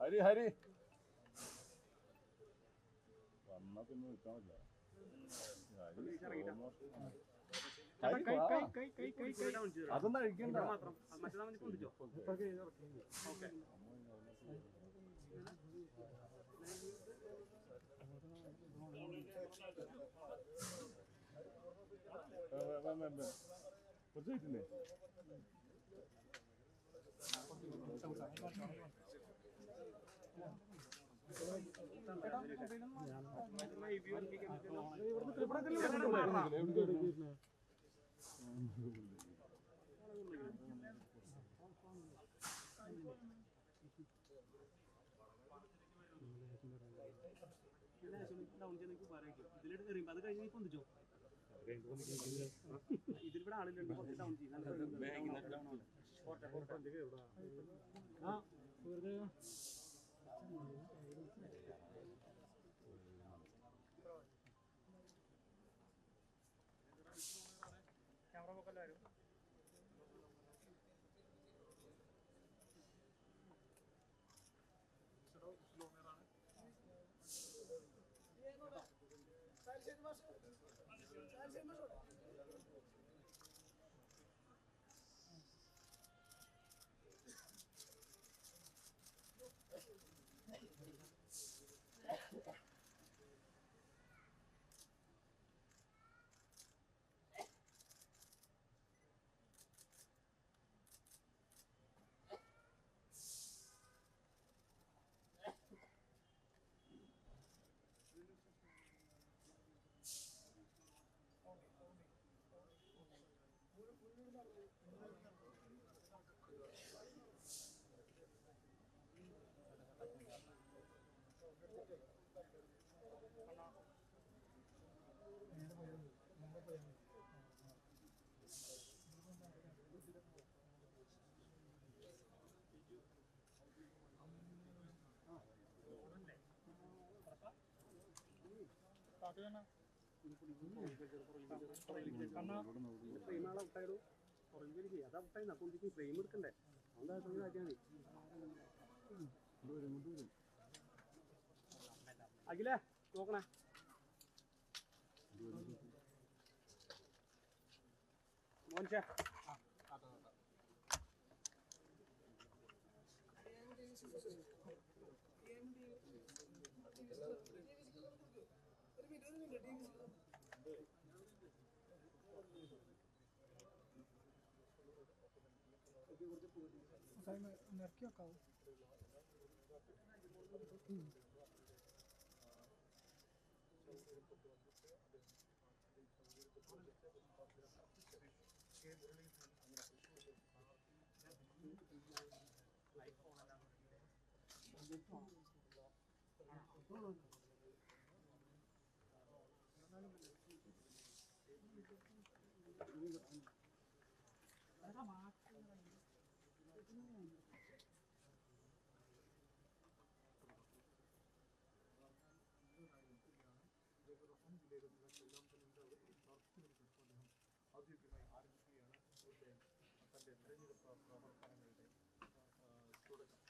ഹരി ഹരി. വന്നാ പിന്നെ നിൽക്കാൻ പറ്റില്ല. അതൊന്നും അഴിക്കണ്ട മാത്രം മറ്റേ നമ്മൾ പൊന്തിച്ചോ ഇതിലെടുത്ത് എറിയുമ്പോ അത് കഴിഞ്ഞ് പൊന്തിച്ചോ ഇതിലിവിടെ ആളില്ലുണ്ട് കുറച്ച് ഡൗൺ ചെയ്യും ഫ്രെയിം ഇന്നാളെ ഔട്ടായിടൂ പുറകിലേക്ക് അത് ഔട്ടായി നക്കൊണ്ടിരിക്കും ഫ്രെയിം എടുക്കണ്ടേ അതുകൊണ്ട് മതി അഖിലേ നോക്കണേ മോൻഷേ Vai na aqui ou? Thank you. ದಾಖಲೆಗಳನ್ನು ಎಲ್ಲಂತನಿಂದ ತೋರಿಸ್ತಿರ್ಬೇಕು ಅದು ಬಿಮೈ ಆರ್ ಎಂ ಪಿ ಹಣ ಮತ್ತೆ ಮತ್ತೆ ತೆರೆದ ಪ್ರವರ್ತನೆಗಳಿದೆ തുടക്കം